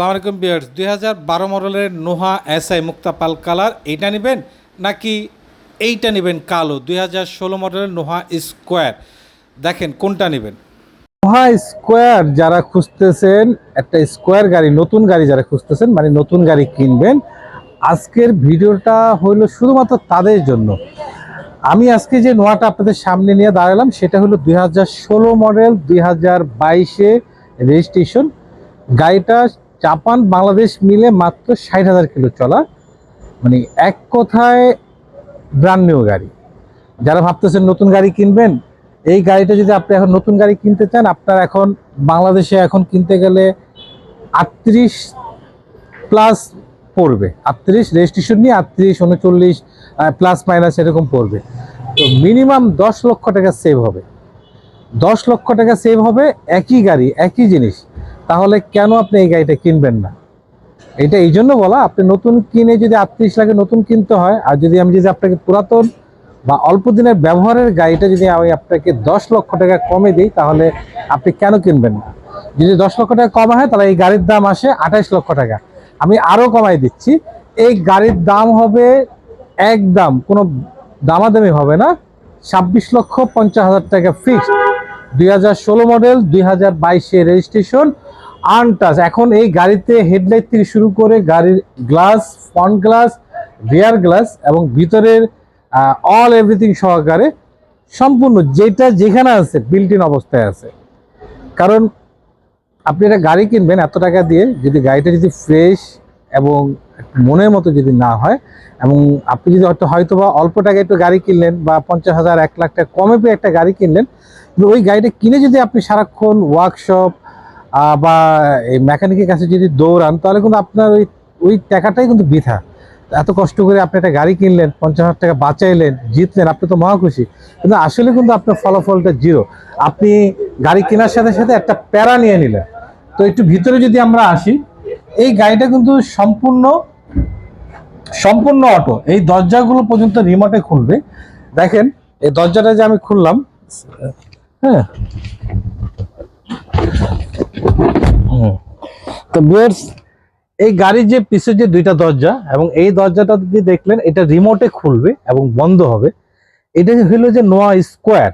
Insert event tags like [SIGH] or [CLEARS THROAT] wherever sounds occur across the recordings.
আসসালামু আলাইকুম বিয়ার্স দুই হাজার বারো মডেলের নোহা এসআই মুক্তা পাল কালার, এইটা নেবেন নাকি এইটা নেবেন কালো? দুই হাজার ষোলো মডেলের নোহা স্কোয়ার। দেখেন কোনটা নেবেন। নোহা স্কোয়ার যারা খুঁজতেছেন, একটা স্কোয়ার গাড়ি, নতুন গাড়ি যারা খুঁজতেছেন মানে নতুন গাড়ি কিনবেন, আজকের ভিডিওটা হলো শুধুমাত্র তাদের জন্য। আমি আজকে যে নোয়াটা আপনাদের সামনে নিয়ে দাঁড়ালাম, সেটা হলো দুই হাজার ষোলো মডেল, দুই হাজার বাইশে রেজিস্ট্রেশন। গাড়িটা জাপান, বাংলাদেশ মিলে মাত্র ষাট হাজার কিলো চলা মানে এক কথায় ব্র্যান্ড নিউ গাড়ি। যারা ভাবতেছেন নতুন গাড়ি কিনবেন, এই গাড়িটা যদি আপনি এখন নতুন গাড়ি কিনতে চান, আপনার এখন বাংলাদেশে এখন কিনতে গেলে আটত্রিশ প্লাস পড়বে। আটত্রিশ রেজিস্ট্রেশন নিয়ে আটত্রিশ, উনচল্লিশ প্লাস মাইনাস এরকম পড়বে। তো মিনিমাম দশ লক্ষ টাকা সেভ হবে। দশ লক্ষ টাকা সেভ হবে একই গাড়ি, একই জিনিস। তাহলে কেন আপনি এই গাড়িটা কিনবেন না? এটা এই জন্য বলা, আপনি নতুন কিনে যদি আটত্রিশ লাখে নতুন কিনতে হয়, আর যদি আমি যদি আপনাকে পুরাতন বা অল্প দিনের ব্যবহারের গাড়িটা যদি আমি আপনাকে দশ লক্ষ টাকা কমে দিই, তাহলে আপনি কেন কিনবেন না? যদি দশ লক্ষ টাকা কমা হয়, তাহলে এই গাড়ির দাম আসে আঠাইশ লক্ষ টাকা। আমি আরও কমাই দিচ্ছি, এই গাড়ির দাম হবে একদম কোনো দামাদামি হবে না। ছাব্বিশ লক্ষ পঞ্চাশ হাজার টাকা ফিক্সড দুই হাজার ষোলো মডেল দুই হাজার বাইশে রেজিস্ট্রেশন আনটাচ। এখন এই গাড়িতে হেডলাইট থেকে শুরু করে গাড়ির glass, front glass, rear glass এবং ভিতরের অল এভরিথিং সহকারে সম্পূর্ণ যেটা যেখানে আছে বিল্ট ইন অবস্থায় আছে। কারণ আপনি একটা গাড়ি কিনবেন এত টাকা দিয়ে, যদি গাড়িটা যদি ফ্রেশ এবং মনের মতো যদি না হয় এবং আপনি যদি হয়তো হয়তো বা অল্প টাকায় একটু গাড়ি কিনলেন বা পঞ্চাশ হাজার, এক লাখ টাকা কমে পেয়ে একটা গাড়ি কিনলেন ওই গাড়িটা কিনে যদি আপনি সারাক্ষণ ওয়ার্কশপ বা এই মেকানিকের কাছে যদি দৌড়ান, তাহলে কিন্তু আপনার ওই ওই টাকাটাই কিন্তু বৃথা। এত কষ্ট করে আপনি একটা গাড়ি কিনলেন, পঞ্চাশ হাজার টাকা বাঁচাইলেন, জিতলেন, আপনি তো মহা খুশি। কিন্তু আসলে কিন্তু আপনার ফলাফলটা জিরো। আপনি গাড়ি কেনার সাথে সাথে একটা প্যারা নিয়ে নিলেন। তো একটু ভিতরে যদি আমরা আসি, এই গাড়িটা কিন্তু সম্পূর্ণ সম্পূর্ণ অটো। এই দরজাগুলো পর্যন্ত রিমোটে খুলবে। দেখেন, এই দরজাটা যে আমি খুললাম হ্যাঁ। তো বিয়ার্স এই গাড়ির যে পিছের যে দুইটা দরজা এবং এই দরজাটা যদি দেখলেন, এটা রিমোটে খুলবে এবং বন্ধ হবে। এটা হলো যে নোয়া স্কোয়ার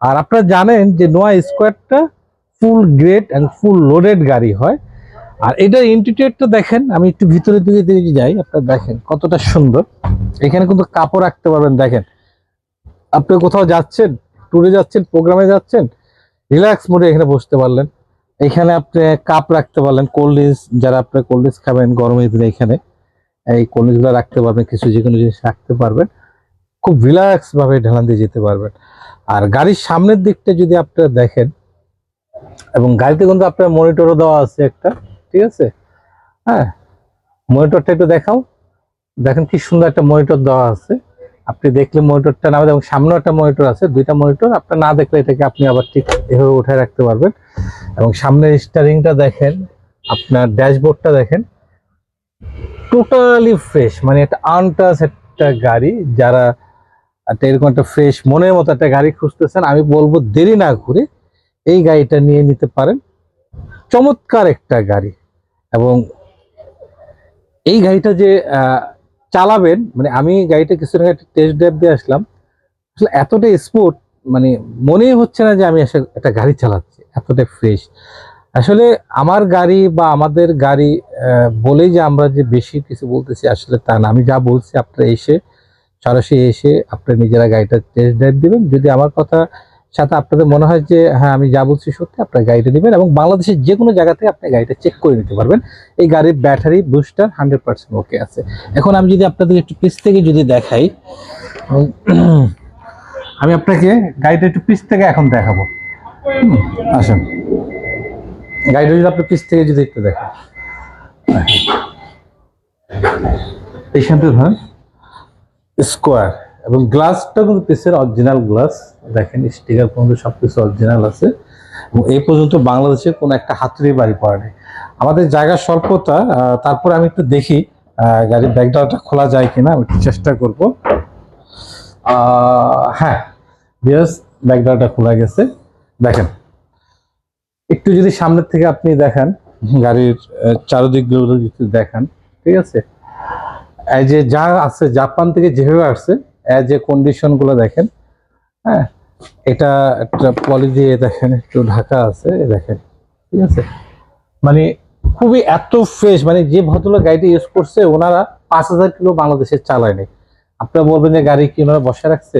আর আপনারা জানেন যে নোয়া স্কোয়ারটা full grade and full loaded গাড়ি হয়। আর এটার ইন্টিরিয়রটা দেখেন, আমি একটু ভিতরের দিকে দিকে যাই, আপনারা দেখেন কতটা সুন্দর। এখানে কিন্তু কাপড় রাখতে পারবেন, দেখেন। আপনি কোথাও যাচ্ছেন ট্যুরে যাচ্ছেন প্রোগ্রামে যাচ্ছেন রিল্যাক্স মোডে এখানে বসতে পারলেন। এখানে আপনি কাপ রাখতে পারলেন কোল্ড ড্রিঙ্কস যারা আপনি কোল্ড ড্রিঙ্কস খাবেন গরমের দিনে এখানে, এই কোল্ড ড্রিঙ্কসগুলো রাখতে পারবেন, কিছু যে কোনো জিনিস রাখতে পারবেন, খুব রিল্যাক্স ভাবে ঢালান দিয়ে যেতে পারবেন। আর গাড়ির সামনের দিকটা যদি আপনারা দেখেন, এবং গাড়িতে কিন্তু আপনার মনিটরও দেওয়া আছে একটা, ঠিক আছে? হ্যাঁ মনিটরটা একটু দেখাও, দেখেন কি সুন্দর একটা মনিটর দেওয়া আছে। আপনি দেখলে মনিটরটা নামে এবং সামনেও একটা মনিটর আছে, দুইটা মনিটর, আপনার না দেখলে এটাকে আপনি আবার ঠিক এভাবে উঠে রাখতে পারবেন। এবং সামনের স্টারিংটা দেখেন, আপনার ড্যাশবোর্ডটা দেখেন, টোটালি ফ্রেশ মানে একটা আনটাস একটা গাড়ি, যারা একটা এরকম একটা ফ্রেশ মনের মতো একটা গাড়ি খুঁজতেছেন, আমি বলব দেরি না করে এই গাড়িটা নিয়ে নিতে পারেন। চমৎকার একটা গাড়ি, এবং এই গাড়িটা যে চালাবেন মানে আমি গাড়িটা কিছুদিন আগে টেস্ট ড্রাইভ দিয়ে আসলাম, আসলে এতটা স্পোর্ট মানে মনেই হচ্ছে না যে আমি আসলে একটা গাড়ি চালাচ্ছি, এতটা ফ্রেশ আসলে আমার গাড়ি বা আমাদের গাড়ি বলেই যে আমরা যে বেশি কিছু বলতেছি আসলে তা না। আমি যা বলছি আপনারা এসে, সরাসরি এসে আপনারা নিজেরা গাড়িটা টেস্ট ড্রাইভ দেবেন। যদি আমার কথা সাথে আপনাদের মনে হয় যে হ্যাঁ আমি যা বলছি সত্যি, আপনার গাড়িটা নেবেন এবং বাংলাদেশের যে কোনো জায়গা থেকে আপনি গাড়িটা চেক করে নিতে পারবেন। এই গাড়ির battery booster hundred percent okay আছে। এখন আমি যদি আপনাদের একটু পিস থেকে যদি দেখাই [CLEARS THROAT] আমি আপনাকে গাড়িটা একটু পিস থেকে এখন দেখাবো। আসুন। গাড়িটা যদি আপনি পিস থেকে যদি একটু দেখেন। এইখান থেকে ধরেন। স্কোয়ার এবং গ্লাসটা কিন্তু পিসের অরিজিনাল গ্লাস দেখেন স্টিকার পর্যন্ত সব কিছু অরিজিনাল আছে। এবং এই পর্যন্ত বাংলাদেশে কোনো একটা হাতুড়ি বাড়ি পড়ে আমাদের জায়গার স্বল্পতা তারপর আমি একটু দেখি গাড়ির ব্যাগডালটা খোলা যায় কিনা, আমি একটু চেষ্টা করব। হ্যাঁ বিয়াস ব্যাগডালটা খোলা গেছে। দেখেন, একটু যদি সামনের থেকে আপনি দেখেন, গাড়ির চারদিকগুলো যদি দেখান, ঠিক আছে? এই যে যা আছে, জাপান থেকে যেভাবে আসছে এই এ কন্ডিশনগুলো দেখেন হ্যাঁ? এটা একটা পলি দিয়ে দেখেন, একটু ঢাকা আছে দেখেন, ঠিক আছে? মানে খুবই এত ফ্রেশ মানে যে ভদ্রলোক গাড়িটা ইউজ করছে, ওনারা পাঁচ হাজার কিলো বাংলাদেশে চালায়নি আপনারা বলবেন যে গাড়ি কি ওনারা বসে রাখছে?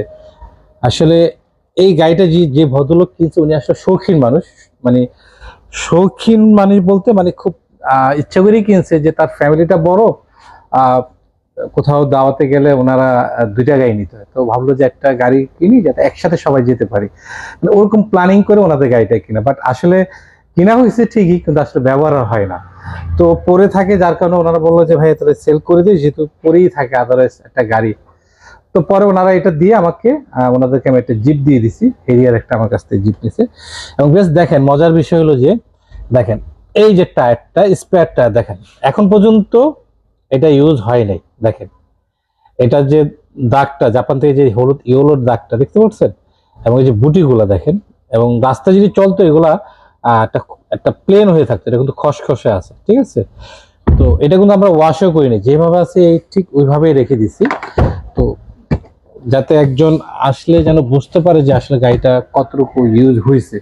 আসলে এই গাড়িটা যে যে ভদ্রলোক কিনছে, উনি আসলে শৌখিন মানুষ। মানে শৌখিন মানুষ বলতে মানে খুব ইচ্ছা করেই কিনছে যে তার ফ্যামিলিটা বড় কোথাও দাওয়াতে গেলে ওনারা দুইটা গাড়ি নিতে হয়। তো ভাবলো যে একটা গাড়ি কিনি যাতে একসাথে সবাই যেতে পারি। মানে ওরকম প্ল্যানিং করে ওনাদের গাড়িটা কিনা। বাট আসলে কিনা হয়েছে ঠিকই, কিন্তু আসলে ব্যবহার হয় না। তো পরে থাকে, যার কারণে ওনারা বলল যে, ভাই, তাহলে সেল করে দিই যেহেতু পরেই থাকে আদারওয়াইজ একটা গাড়ি। তো পরে ওনারা এটা দিয়ে আমাকে ওনাদেরকে আমি একটা জিপ দিয়ে দিছি। হেরিয়ার একটা আমার কাছ থেকে জিপ নিছে। এবং বেশ দেখেন, মজার বিষয় হলো যে, দেখেন, এই যে টায়ারটা স্পেয়ার টায়ার দেখেন, এখন পর্যন্ত এটা ইউজ হয় নাই, দেখেন। এটা যে দাগটা, জাপান থেকে যে হলুদ ইয়েলোর দাগটা, দেখতে পাচ্ছেন? এবং এই যে বুটিগুলা, দেখেন। এবং রাস্তা যদি চলতো, এগুলা একটা একটা প্লেন হয়ে থাকতো, এটা কিন্তু খসখসে আছে, ঠিক আছে? তো এটা কিন্তু আমরা ওয়াশও করিনি, যেভাবে আছে এই ঠিক ওইভাবেই রেখে দিছি। তো যাতে একজন আসলে যেন বুঝতে পারে যে আসলে গাড়িটা কতটুকু ইউজ হয়েছে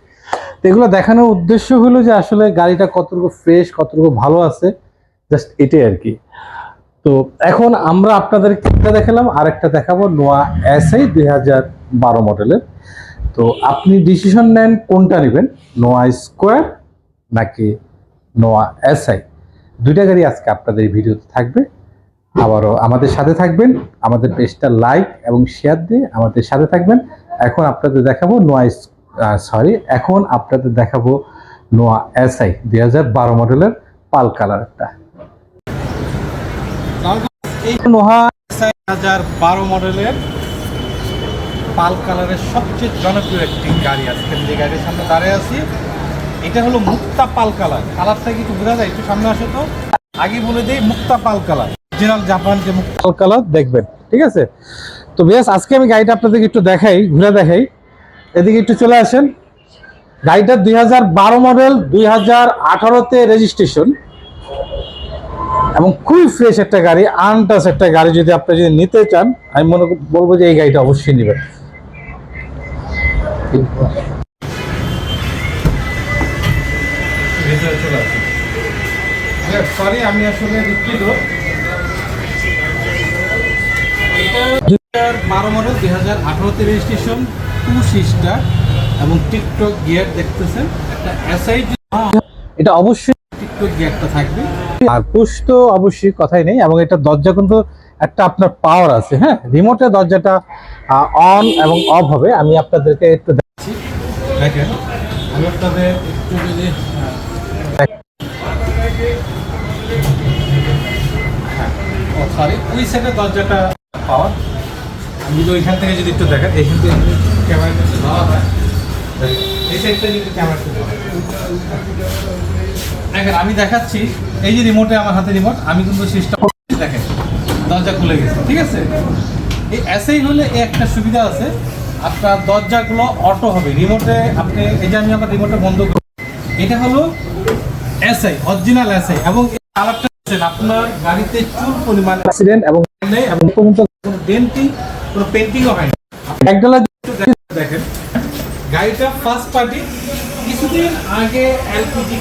তো এগুলো দেখানোর উদ্দেশ্য হলো যে আসলে গাড়িটা কতটুকু ফ্রেশ কতটুকু ভালো আছে। জাস্ট এটাই আর কি। তো এখন আমরা আপনাদের একটা দেখালাম আর একটা দেখাবো নোয়া এস এসআই দুই হাজার বারো মডেলের। তো আপনি ডিসিশন নেন কোনটা নেবেন, নোয়া স্কোয়ার নাকি নোয়া এসআই? দুইটা গাড়ি আজকে আপনাদের এই ভিডিওতে থাকবে। আবারও আমাদের সাথে থাকবেন, আমাদের পেজটা লাইক এবং শেয়ার দিয়ে আমাদের সাথে থাকবেন। এখন আপনাদের দেখাবো নোয়া সরি এখন আপনাদের দেখাবো নোয়া এসআই দুই হাজার বারো মডেলের পাল কালারটা এই নোহা হাজার বারো মডেলের পাল কালারের সবচেয়ে জনপ্রিয় একটি গাড়ি আজকে যে গাড়ির সামনে দাঁড়িয়ে আছি, এটা হলো মুক্তা পাল কালার। কালারটা কি একটু বোঝা যায়? একটু সামনে আসো তো। আগে বলে দিই মুক্তা পাল কালার। অরিজিনাল জাপান যে মুক্তা লাল কালার দেখবেন, ঠিক আছে? তো বেশ, আজকে আমি গাড়িটা আপনাদেরকে একটু দেখাই, ঘুরে দেখাই। এদিকে একটু চলে আসেন। গাড়িটা দুই হাজার বারো মডেল, দুই হাজার আঠারোতে রেজিস্ট্রেশন এবং খুবই ফ্রেশ একটা গাড়ি আনটাস একটা গাড়ি যদি আপনি যদি নিতে চান আমি মনে বলব যে এই গাড়িটা অবশ্যই নেবেন। সরি আমি আসলে দুঃখিত। এটা দুই হাজার বারো মডেল দুই হাজার আঠারোতে রেজিস্ট্রেশন টু সিস্টার এবং টিকটক গিয়ার দেখতেছেন। একটা এসআই এটা অবশ্যই থাকবে। আর পুশ তো অবশ্যই কথাই নেই এবং এটা দরজা কিন্তু একটা আপনার পাওয়ার আছে হ্যাঁ? রিমোটে দরজাটা অন এবং অফ হবে। আমি আপনাদেরকে একটু দিচ্ছি। দেখেন আমি আপনাদের একটু যদি সরি ওই সাইডের দরজাটা পাওয়ার আমি যদি ওইখান থেকে যদি একটু দেখেন এইখান থেকে ক্যামেরা হয়। এই সাইডটা যদি ক্যামেরা দেখেন, আমি দেখাচ্ছি, এই যে রিমোটে আমার হাতে রিমোট আমি কিন্তু দেখেন, দরজা খুলে গেছে, ঠিক আছে? এই এসআই হলে একটা সুবিধা আছে, আপনার দরজাগুলো অটো হবে রিমোটে আপনি, এই যে আমি আমার রিমোটে বন্ধ করি, এটা হলো এসআই অরিজিনাল এসআই এবং কালারটা আপনার গাড়িতে চুল পরিমাণ অ্যাক্সিডেন্ট এবং এবং পর্যন্ত কোনো ডেন্টিং কোনো পেন্টিংও হয় একটু দেখেন- দেখেন গাড়িটা ফার্স্ট পার্টি কিছুদিন আগে এলপিজি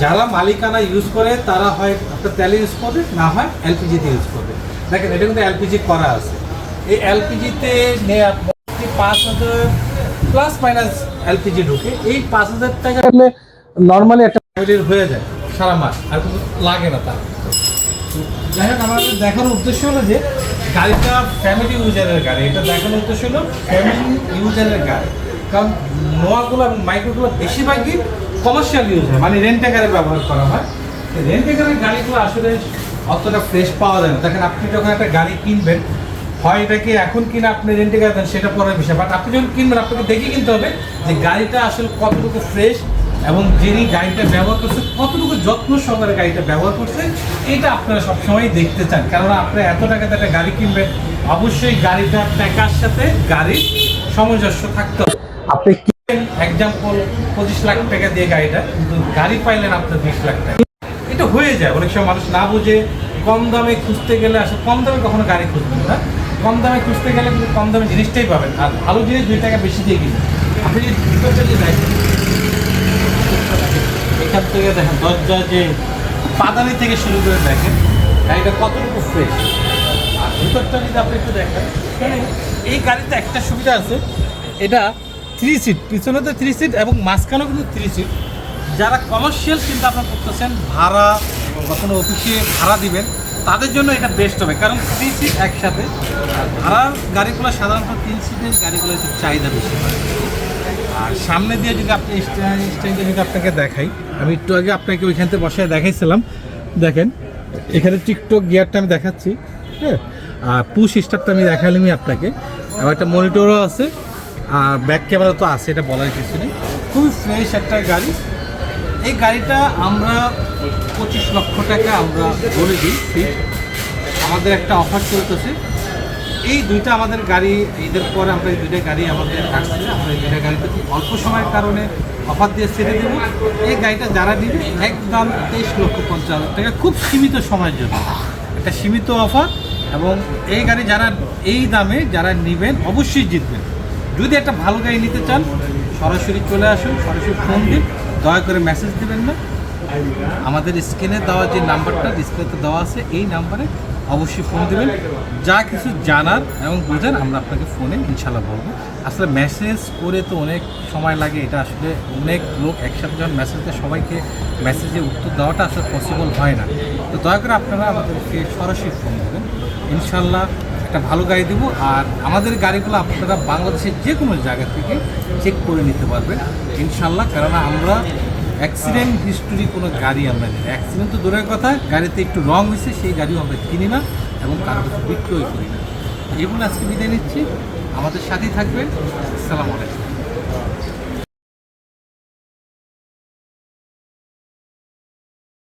যার মালিকানা ইউজ করে, তারা হয় আপনার তেলে ইউজ করবে, না হয় এলপিজিতে ইউজ করবে। দেখেন, এটা কিন্তু এলপিজি করা আছে। এই এলপিজিতে পাঁচ হাজার প্লাস মাইনাস এলপিজি ঢুকে, এই পাঁচ হাজার টাকা নর্মালি একটা হয়ে যায় সারা মাস, আর কোনো লাগে না তার। যাই হোক আমাদের দেখানোর উদ্দেশ্য হলো যে, গাড়িটা ফ্যামিলি ইউজারের গাড়ি। এটা দেখানোর উদ্দেশ্য হলো ফ্যামিলি ইউজারের গাড়ি। কারণ নোয়াগুলো এবং মাইক্রোগুলো বেশিরভাগই কমার্শিয়াল ইউজ হয় মানে রেন্টেকারে ব্যবহার করা হয়। রেন্টেকারের গাড়িগুলো আসলে অতটা ফ্রেশ পাওয়া যায় না। দেখেন, আপনি যখন একটা গাড়ি কিনবেন, হয় এটাকে এখন কিনে আপনি রেন্টে গাড়ি দেন, সেটা পরের বিষয়। বাট আপনি যখন কিনবেন, আপনাকে দেখে কিনতে হবে যে গাড়িটা আসলে কতটুকু ফ্রেশ এবং যিনি গাড়িটা ব্যবহার করছে, কতটুকু যত্ন সহকারে গাড়িটা ব্যবহার করছে, এটা আপনারা সবসময় দেখতে চান। কেননা আপনি এত টাকাতে একটা গাড়ি কিনবেন, অবশ্যই গাড়িটা টাকার সাথে গাড়ির সামঞ্জস্য থাকতে হবে। আপনি এক্সাম্পল পঁচিশ লাখ টাকা দিয়ে গাড়িটা, কিন্তু গাড়ি পাইলেন আপনার বিশ লাখ টাকা। এটা হয়ে যায়, অনেক সময় মানুষ না বুঝে কম দামে খুঁজতে গেলে আসলে, কম দামে কখনো গাড়ি খুঁজবেন না। কম দামে খুঁজতে গেলে কিন্তু কম দামে জিনিসটাই পাবেন। আর ভালো জিনিস দুই টাকা বেশি দিয়ে কিনবেন। আপনি যদি এখান থেকে দেখেন, দরজা যে পাদানি থেকে শুরু করে দেখেন, গাড়িটা কতটুকু ফ্রেশ আর ভিতরটা যদি আপনি একটু দেখেন এই গাড়িতে একটা সুবিধা আছে, এটা থ্রি সিট পিছনে তো থ্রি সিট এবং মাঝখানেও কিন্তু থ্রি সিট যারা কমার্শিয়াল চিন্তা ভাবনা করতেছেন, ভাড়া বা কোনো অফিসে ভাড়া দিবেন, তাদের জন্য এটা বেস্ট হবে। কারণ থ্রি সিট একসাথে ভাড়ার গাড়িগুলো সাধারণত তিন সিটের গাড়িগুলো একটু চাহিদা বেশি হয়। আর সামনে দিয়ে যদি আপনি স্ট্যান্ডে যদি আপনাকে দেখাই, আমি একটু আগে আপনাকে ওইখান থেকে বসায় দেখাইছিলাম। দেখেন, এখানে টিকটক গিয়ারটা আমি দেখাচ্ছি হ্যাঁ? আর পুশ স্টারটা আমি দেখালামই আপনাকে। আবার একটা মনিটরও আছে, আর ব্যাক ক্যামেরা তো আছে, এটা বলার কিছু নেই। খুবই ফ্রেশ একটা গাড়ি। এই গাড়িটা আমরা পঁচিশ লক্ষ টাকা আমরা বলে দিই আমাদের একটা অফার চলতেছে। এই দুইটা আমাদের গাড়ি, ঈদের পরে আমরা এই দুইটা গাড়ি আমাদের আসছে আমরা এই দুইটা গাড়িতে অল্প সময়ের কারণে অফার দিয়ে ছেড়ে দেবো। এই গাড়িটা যারা দিবে একদম তেইশ লক্ষ পঞ্চাশ টাকা খুব সীমিত সময়ের জন্য। একটা সীমিত অফার এবং এই গাড়ি যারা এই দামে যারা নেবেন, অবশ্যই জিতবেন। যদি একটা ভালো গাড়ি নিতে চান, সরাসরি চলে আসুন, সরাসরি ফোন দিন, দয়া করে মেসেজ দিবেন না। আমাদের স্ক্রিনে দেওয়া যে নাম্বারটা ডিসপ্লেতে দেওয়া আছে, এই নাম্বারে অবশ্যই ফোন দেবেন। যা কিছু জানার এবং বোঝার আমরা আপনাকে ফোনে ইনশাল্লাহ বলব। আসলে মেসেজ করে তো অনেক সময় লাগে, এটা আসলে অনেক লোক একসাথে যখন মেসেজ সবাইকে মেসেজে উত্তর দেওয়াটা আসলে পসিবল হয় না। তো দয়া করে আপনারা আমাদেরকে সরাসরি ফোন দেবেন। ইনশাল্লাহ একটা ভালো গাড়ি দেবো, আর আমাদের গাড়িগুলো আপনারা বাংলাদেশের যে কোনো জায়গা থেকে চেক করে নিতে পারবেন। ইনশাল্লাহ কেননা আমরা অ্যাক্সিডেন্ট হিস্টোরি কোনো গাড়ি আমরা নিই। অ্যাক্সিডেন্ট তো দূরের কথা, গাড়িতে একটু রং হয়েছে, সেই গাড়িও আমরা কিনি না এবং কারও কাছে বিক্রয় করি না। এগুলো আজকে বিদায় নিচ্ছি। আমাদের সাথেই থাকবেন। আসসালামু আলাইকুম।